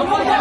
我们这样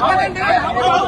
Come on, do it.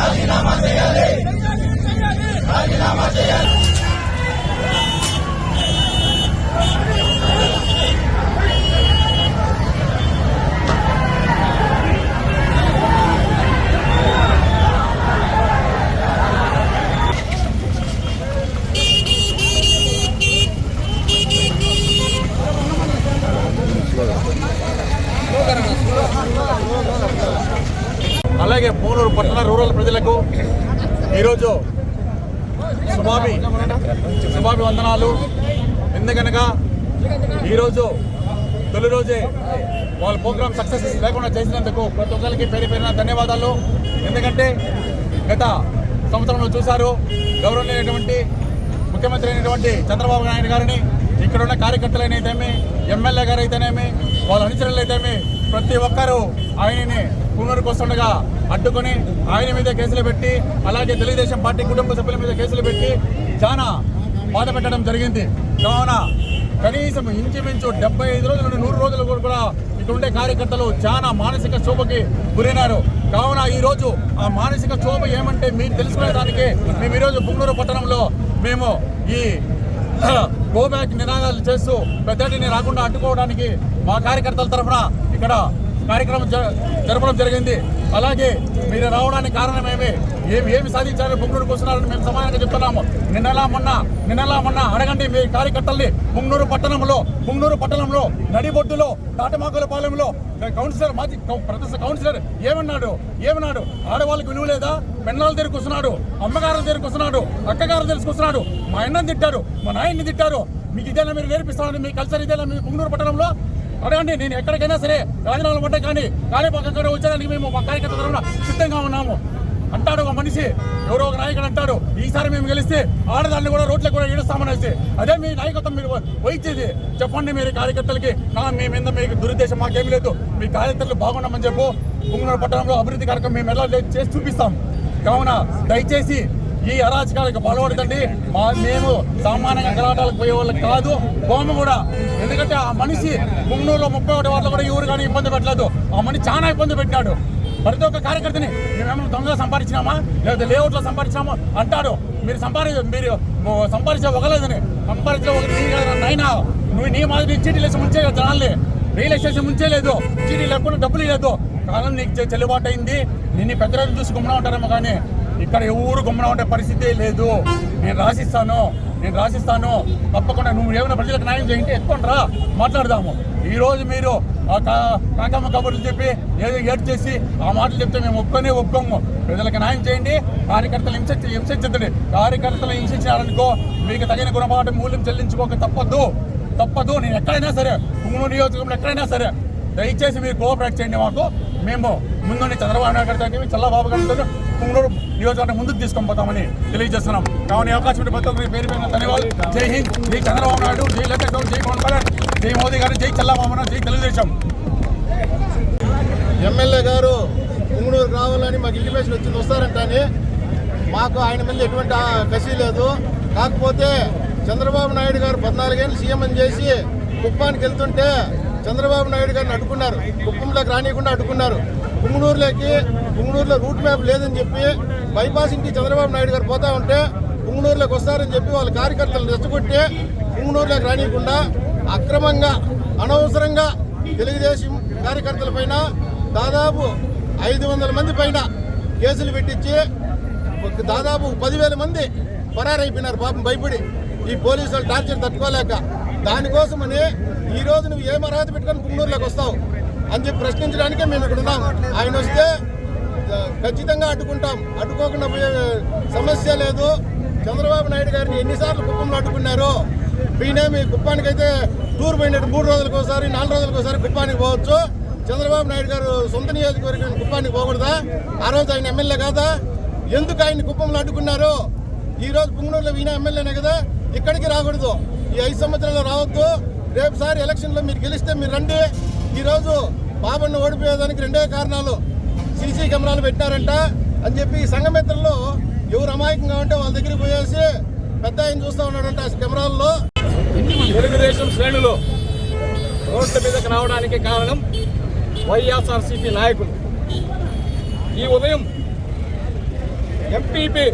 అలాగే ఈరోజు సుమామి సుమామి వందనాలు. ఎందుకనగా ఈరోజు తొలి రోజే వాళ్ళ ప్రోగ్రామ్ సక్సెస్ లేకుండా చేసినందుకు ప్రతి ఒక్కరికి పేరు పేరున ధన్యవాదాలు. ఎందుకంటే గత సంవత్సరంలో చూశారు గౌరవనీయమైనటువంటి ముఖ్యమంత్రి అయినటువంటి చంద్రబాబు నాయుడు గారిని ఇక్కడ ఉన్న కార్యకర్తలైతేమి ఎమ్మెల్యే గారు అయితేనేమి వాళ్ళ అనుచరులు అయితేమి ప్రతి ఒక్కరూ ఆయనని పునరుకు వస్తుండగా అడ్డుకొని ఆయన మీద కేసులు పెట్టి అలాగే తెలుగుదేశం పార్టీ కుటుంబ సభ్యుల మీద కేసులు పెట్టి చాలా బాధ పెట్టడం జరిగింది. కావున కనీసం ఇంచుమించు డెబ్బై ఐదు రోజుల నుండి నూరు రోజులు కూడా ఇక్కడ ఉండే కార్యకర్తలు చాలా మానసిక శోభకి గురైనారు. కావున ఈ రోజు ఆ మానసిక శోభ ఏమంటే మీరు తెలుసుకునేదానికి మేము ఈరోజు పుంగూరు పట్టణంలో మేము ఈ గోబ్యాక్ నినాదాలు చేస్తూ పెద్దటిని రాకుండా అడ్డుకోవడానికి మా కార్యకర్తల తరఫున ఇక్కడ కార్యక్రమం జ- జరపడం జరిగింది. అలాగే మీరు రావడానికి కారణమేమి? ఏమి ఏమి సాధించాలని పుంగనూరుకు వస్తున్నారని మేము సమానంగా చెప్తున్నాము. నిన్నలా మొన్న నిన్నలా మొన్న అడగండి మీ కార్యకర్తల్ని. పుంగనూరు పట్టణంలో పుంగనూరు పట్టణంలో నడిబొడ్డులో తాటమాకుల పాలెంలో కౌన్సిలర్ మాజీ కౌ- కౌన్సిలర్ ఏమన్నాడు? ఏమన్నాడు? ఆడవాళ్ళకి విలువ లేదా? పెన్నాల దగ్గరికి వస్తున్నాడు అమ్మగారుల దగ్గరికి వస్తున్నాడు అక్కగారుల దగ్గరికి వస్తున్నాడు మా అన్నని తిట్టారు. మా నాయన్ని తిట్టారు. మీకు ఇదేనా మీరు నేర్పిస్తామని మీ కల్చర్ ఇదేనా మీ పుంగనూరు పట్టణంలో? అడగండి నేను ఎక్కడికైనా సరే రాజీనామాలు పడ్డా కానీ కాణిపాకం వచ్చేదానికి మేము మా కార్యకర్త తరఫున సిద్ధంగా ఉన్నాము. అంటాడు ఒక మనిషి ఎవరో ఒక నాయకుడు అంటాడు ఈసారి మేము గెలిస్తే ఆడదాన్ని కూడా రోడ్లకు కూడా ఏడుస్తామనేసి అదే మీ నాయకత్వం మీరు వహించేది. చెప్పండి మీరు కార్యకర్తలకి నా మీ మీద మీకు దురుద్దేశం మాకేమీ లేదు. మీ కార్యకర్తలు బాగున్నామని చెప్పు. పుంగనూరు పట్టణంలో అభివృద్ధి కార్యక్రమం మేము ఎలా చేసి చూపిస్తాం. కావున దయచేసి ఈ అరాచకాలకు బలపడతండి మా మేము సామాన్యంగా గలాటాలకు పోయే వాళ్ళకి కాదు. బొమ్మ కూడా. ఎందుకంటే ఆ మనిషి పుంగనూరులో ముప్పై ఒకటి వాళ్ళు కూడా ఎవరు కానీ ఇబ్బంది పెట్టలేదు. ఆ మనిషి చాలా ఇబ్బంది పెట్టినాడు. ప్రతి ఒక్క కార్యకర్తని మేమేమో దొంగగా సంపాదించినామా? లేదా లేఅవుట్లో సంపాదించినామా? అంటాడు. మీరు సంపాది మీరు సంపాదించే ఒకలేదని సంపాదించే ఒక నైనా నువ్వు నీ మాదిరి చీటీ లేచి ముంచే జనాల్ని. రియల్ ఎస్టేషన్ ముంచే లేదు చీటీ లేకుండా డబ్బులు లేదు కాలం నీకు చెల్లుబాటు అయింది. నిన్ను పెద్ద రోజులు చూసి గుమ్మన ఉంటారేమో కానీ ఇక్కడ ఎవరు గుమ్మన ఉండే పరిస్థితే లేదు. నేను రాసిస్తాను నేను రాసిస్తాను. తప్పకుండా నువ్వు ఏమైనా ప్రజలకు న్యాయం చేయంటే ఎత్తుకొని రా. మాట్లాడదాము. ఈరోజు మీరు ఆ కా- కాకమ్మ కబుర్లు చెప్పి ఏదో ఏడ్ చేసి ఆ మాటలు చెప్తే మేము ఒప్పుకొని ఒప్పుకోము. ప్రజలకు న్యాయం చేయండి. కార్యకర్తలు హింస హింసించండి కార్యకర్తలు హింసించారనుకో మీకు తగిన గుణపాఠం మూల్యం చెల్లించుకోక తప్పదు. తప్పదు. నేను ఎక్కడైనా సరే కుమ్మూరు నియోజకవర్గంలో ఎక్కడైనా సరే దయచేసి మీరు కోఆపరేట్ చేయండి మాకు. మేము ముందుండి చంద్రబాబు నాయుడు గారితో చల్లబాబు గారితో పుంగనూరు నియోజకవర్గం ముందుకు తీసుకొని పోతామని తెలియజేస్తున్నాం. కావున అవకాశం ఉంటే ప్రతి ఒక్కరికి పేరు ధన్యవాదాలు. జై హింద్ జై చంద్రబాబు నాయుడు జై లోకేష్ జై పవన్ కళ్యాణ్ జై మోదీ గారు జై చల్లబాబు నాయుడు జై తెలుగుదేశం. ఎమ్మెల్యే గారు పుంగనూరు రావాలని మాకు ఇంటిమేషన్ వచ్చింది. వస్తారంటని మాకు ఆయన మీద ఎటువంటి కసి లేదు. కాకపోతే చంద్రబాబు నాయుడు గారు పద్నాలుగేళ్ళు సీఎం అని చేసి కుప్పానికి వెళ్తుంటే చంద్రబాబు నాయుడు గారిని అడ్డుకున్నారు. కుప్పంలోకి రానియకుండా అడ్డుకున్నారు. పుంగనూరులోకి పుంగనూరులో రూట్ మ్యాప్ లేదని చెప్పి బైపాస్ ఇంటి చంద్రబాబు నాయుడు గారు పోతా ఉంటే పుంగనూరులోకి వస్తారని చెప్పి వాళ్ళ కార్యకర్తలు రెచ్చగొట్టి పుంగనూరులోకి రానియకుండా అక్రమంగా అనవసరంగా తెలుగుదేశం కార్యకర్తల పైన దాదాపు ఐదు వందల మంది పైన కేసులు పెట్టించి దాదాపు పదివేల మంది పరారైపోయినారు పాపం భయపడి. ఈ పోలీసులు టార్చర్ తట్టుకోలేక. దానికోసమని ఈ రోజు నువ్వు ఏం అర్హత పెట్టుకొని పుంగనూరులోకి వస్తావు? అని చెప్పి ప్రశ్నించడానికే మేము ఇక్కడ ఉన్నాం. ఆయన వస్తే ఖచ్చితంగా అడ్డుకుంటాం. అడ్డుకోకుండా పోయే సమస్య లేదు. చంద్రబాబు నాయుడు గారిని ఎన్నిసార్లు కుప్పంలో అడ్డుకున్నారు ఈయన మీ కుప్పానికి అయితే టూర్ పోయినట్టు మూడు రోజులకు ఒకసారి నాలుగు రోజులకు ఒకసారి కుప్పానికి పోవచ్చు. చంద్రబాబు నాయుడు గారు సొంత నియోజకవర్గం కుప్పానికి పోకూడదా? ఆ రోజు ఆయన ఎమ్మెల్యే కాదా? ఎందుకు ఆయన కుప్పంలో అడ్డుకున్నారు? ఈ రోజు పుంగనూరులో ఈయన ఎమ్మెల్యేనే కదా? ఇక్కడికి రాకూడదు. ఈ ఐదు సంవత్సరాలు రావద్దు. రేపుసారి ఎలక్షన్లో మీరు గెలిస్తే మీరు రండి. ఈ రోజు బాబన్న ఓడిపోయేదానికి రెండే కారణాలు సీసీ కెమెరాలు పెట్టినారంట అని చెప్పి ఈ సంఘమిత్రుల్లో ఎవరు అమాయకంగా ఉంటే వాళ్ళ దగ్గరికి పోయేసి పెద్ద ఆయన చూస్తూ ఉన్నాడంట కెమెరాల్లో. తెలుగుదేశం శ్రేణులు రోడ్ల మీదకి రావడానికి కారణం వైఎస్ఆర్సీపీ నాయకులు. ఈ ఉదయం ఎంపీపీ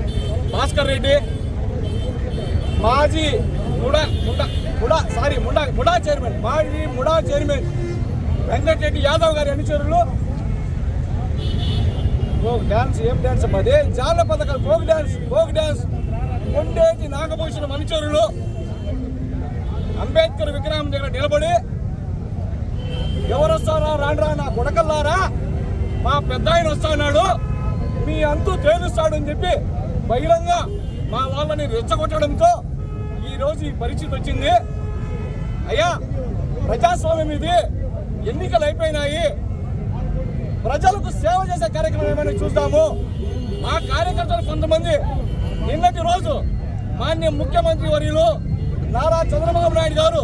భాస్కర్ రెడ్డి మాజీ ముడా ముడా ముడా సారీ ముడా ముడా చైర్మన్ మాజీ ముడా చైర్మన్ వెంకటరెడ్డి యాదవ్ గారి అనుచరులు. ఫోక్ డాన్స్ ఏం డాన్స్ అమ్మా అదే జాల పథకాలు folk dance folk dance. Kondeti Nagabhushanam అనుచరులు. అంబేద్కర్ విగ్రహం దగ్గర నిలబడి ఎవరు వస్తారా రాండ్రా నా కొడకల్లారా? మా పెద్ద ఆయన వస్తున్నాడు మీ అంతు తేలుస్తాడు అని చెప్పి బహిరంగ మా వాళ్ళని రెచ్చగొట్టడంతో ఈరోజు ఈ పరిస్థితి వచ్చింది. అయ్యా ప్రజాస్వామ్యం ఇది. ఎన్నికలు అయిపోయినాయి ప్రజలకు సేవ చేసే కార్యక్రమం ఏమైనా చూద్దాము. మా కార్యకర్తలు కొంతమంది నిన్నటి రోజు మాన్య ముఖ్యమంత్రి వర్యులు నారా చంద్రబాబు నాయుడు గారు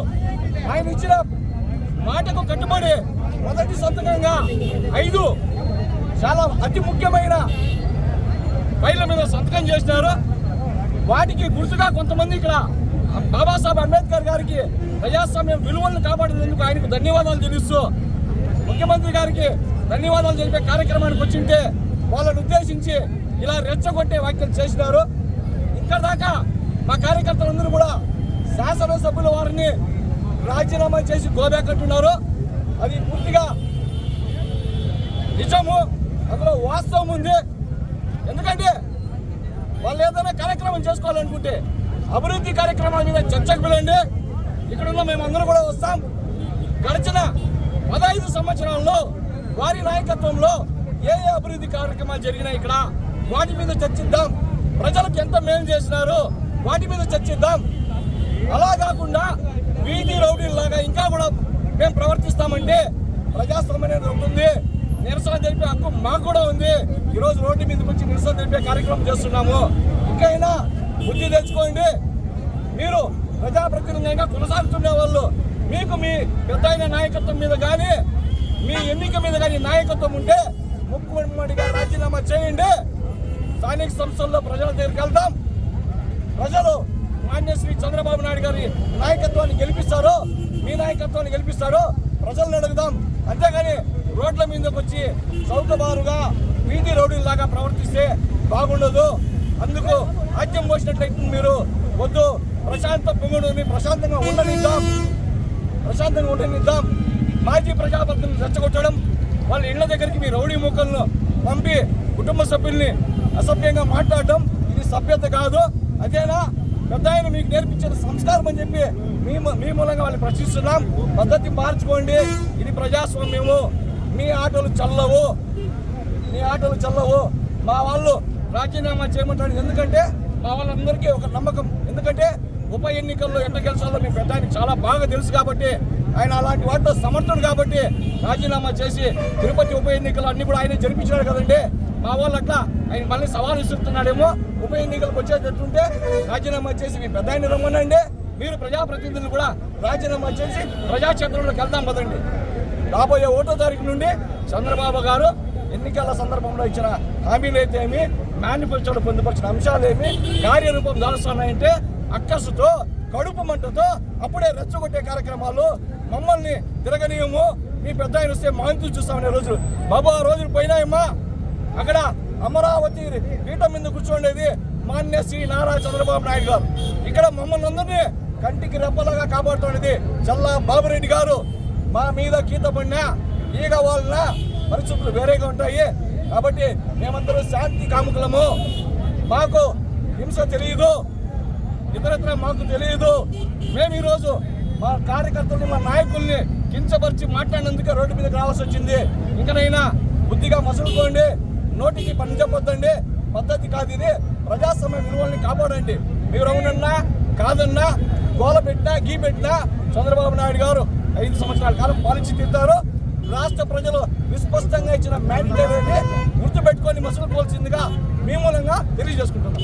ఆయన ఇచ్చిన మాటకు కట్టుబడి మొదటి సంతకంగా ఐదు చాలా అతి ముఖ్యమైన ఫైళ్ళ మీద సంతకం చేసినారు. వాటికి గుర్తుగా కొంతమంది ఇక్కడ బాబాసాహెబ్ అంబేద్కర్ గారికి ప్రజాస్వామ్యం విలువలను కాపాడినందుకు ఆయనకు ధన్యవాదాలు తెలుస్తూ ముఖ్యమంత్రి గారికి ధన్యవాదాలు తెలిపే కార్యక్రమానికి వచ్చింటే వాళ్ళని ఉద్దేశించి ఇలా రెచ్చగొట్టే వ్యాఖ్యలు చేసినారు. ఇక్కడ దాకా మా కార్యకర్తలందరూ కూడా శాసనసభ్యుల వారిని రాజీనామా చేసి గోబ్యాకట్టున్నారు అది పూర్తిగా నిజము అందులో వాస్తవం ఉంది. ఎందుకంటే వాళ్ళు ఏదైనా కార్యక్రమం చేసుకోవాలనుకుంటే అభివృద్ధి కార్యక్రమాల మీద చర్చకు పిలండి ఇక్కడ ఉన్న మేమందరం కూడా వస్తాం. గడిచిన పదహైదు సంవత్సరాల్లో వారి నాయకత్వంలో ఏ ఏ అభివృద్ధి కార్యక్రమాలు జరిగినాయి ఇక్కడ? వాటి మీద చర్చిద్దాం. ప్రజలకు ఎంత మేలు చేసినారు వాటి మీద చర్చిద్దాం. అలా కాకుండా వీధి రౌడీలాగా ఇంకా కూడా మేము ప్రవర్తిస్తామంటే ప్రజాస్వామ్యం అనేది ఉంటుంది. నిరసన తెలిపే హక్కు మాకు కూడా ఉంది. ఈరోజు రోడ్డు మీదకి వచ్చి నిరసన తెలిపే కార్యక్రమం చేస్తున్నాము. ఇంకైనా బుద్ధి తెచ్చుకోండి. మీరు ప్రజాప్రతినిధంగా కొనసాగుతున్న వాళ్ళు మీకు మీ పెద్ద అయిన నాయకత్వం మీద కానీ మీ ఎన్నిక మీద కానీ నాయకత్వం ఉంటే ముఖ్యమంత్రిగా రాజీనామా చేయండి. స్థానిక సంస్థల్లో ప్రజల దగ్గరికి వెళ్దాం. ప్రజలు మాన్య శ్రీ చంద్రబాబు నాయుడు గారి నాయకత్వాన్ని గెలిపిస్తారో మీ నాయకత్వాన్ని గెలిపిస్తారో ప్రజలను అడుగుదాం. అంతేగాని రోడ్ల మీదకి వచ్చి చౌకబారుగా వీధి రోడ్డులాగా ప్రవర్తిస్తే బాగుండదు. అందుకు ఆజ్యం పోసినట్లయితే మీరు వద్దు. ప్రశాంత పొంగుడుని ప్రశాంతంగా ఉండనిద్దాం. ప్రశాంతంగా ఉండనిద్దాం. మాజీ ప్రజాపతిని రెచ్చగొట్టడం వాళ్ళ ఇళ్ళ దగ్గరికి మీ రౌడీ ముక్కలను పంపి కుటుంబ సభ్యుల్ని అసభ్యంగా మాట్లాడడం ఇది సభ్యత కాదు. అదేనా? పెద్ద ఆయన మీకు నేర్పించిన సంస్కారం అని చెప్పి మీ మీ మూలంగా వాళ్ళు ప్రశ్నిస్తున్నాం. పద్ధతి మార్చుకోండి. ఇది ప్రజాస్వామ్యము. మీ ఆటలు చల్లవు. మీ ఆటలు చల్లవు. మా వాళ్ళు రాజీనామా చేయమంటాడు ఎందుకంటే మా వాళ్ళందరికీ ఒక నమ్మకం. ఎందుకంటే ఉప ఎన్నికల్లో ఎట్ట గెలిచాలో మీ పెద్ద చాలా బాగా తెలుసు కాబట్టి ఆయన అలాంటి వాటిలో సమర్థుడు కాబట్టి రాజీనామా చేసి తిరుపతి ఉప ఎన్నికలు అన్ని కూడా ఆయన జరిపించాడు కదండి. మా వాళ్ళు అట్లా ఆయన మళ్ళీ సవాల్ ఇస్తున్నాడేమో ఉప ఎన్నికలకు వచ్చేటట్టుంటే రాజీనామా చేసి మీ పెద్ద ఆయన రమ్మనండి. మీరు ప్రజాప్రతినిధులు కూడా రాజీనామా చేసి ప్రజాక్షేత్రంలోకి వెళ్దాం పదండి. రాబోయే ఒకటో తారీఖు నుండి చంద్రబాబు గారు ఎన్నికల సందర్భంలో ఇచ్చిన హామీలు అయితే ఏమి మేనిఫెస్టోలో పొందుపరిచిన అంశాలు ఏమి కార్యరూపం దాలుస్తున్నాయంటే అక్కసుతో కడుపు మంటతో అప్పుడే రెచ్చగొట్టే కార్యక్రమాలు మమ్మల్ని తిరగనీయము. మీ పెద్ద ఆయన వస్తే మాంతు చూస్తామనే రోజులు. బాబు ఆ రోజులు పోయినాయమ్మా. అక్కడ అమరావతి పీఠం మీద కూర్చోండేది మాన్య శ్రీ నారా చంద్రబాబు నాయుడు గారు. ఇక్కడ మమ్మల్ని అందరినీ కంటికి రెప్పలాగా కాపాడుతున్నది చల్లా బాబురెడ్డి గారు. మా మీద గీత పడినా ఈగ వాళ్ళ పరిస్థితులు వేరేగా ఉంటాయి. కాబట్టి మేమందరూ శాంతి కాముకులము. మాకు హింస తెలియదు ఇతరత్ర మాకు తెలియదు. మేము ఈరోజు మా కార్యకర్తల్ని మా నాయకుల్ని కించపరిచి మాట్లాడినందుకే రోడ్డు మీదకి రావాల్సి వచ్చింది. ఇంకనైనా బుద్ధిగా మసులుకోండి నోటికి పని చెప్పొద్దండి. పద్ధతి కాదు ఇది. ప్రజాస్వామ్య విలువల్ని కాపాడండి. మీరు అవునన్నా కాదన్నా గోల పెట్టినా గీ పెట్టినా చంద్రబాబు నాయుడు గారు ఐదు సంవత్సరాల కాలం పాలించి తీరుతారు. రాష్ట్ర ప్రజలు విస్పష్టంగా ఇచ్చిన మ్యాండేటరీని గుర్తుపెట్టుకొని మసులుకోవాల్సిందిగా మీ మూలంగా తెలియజేసుకుంటున్నాం.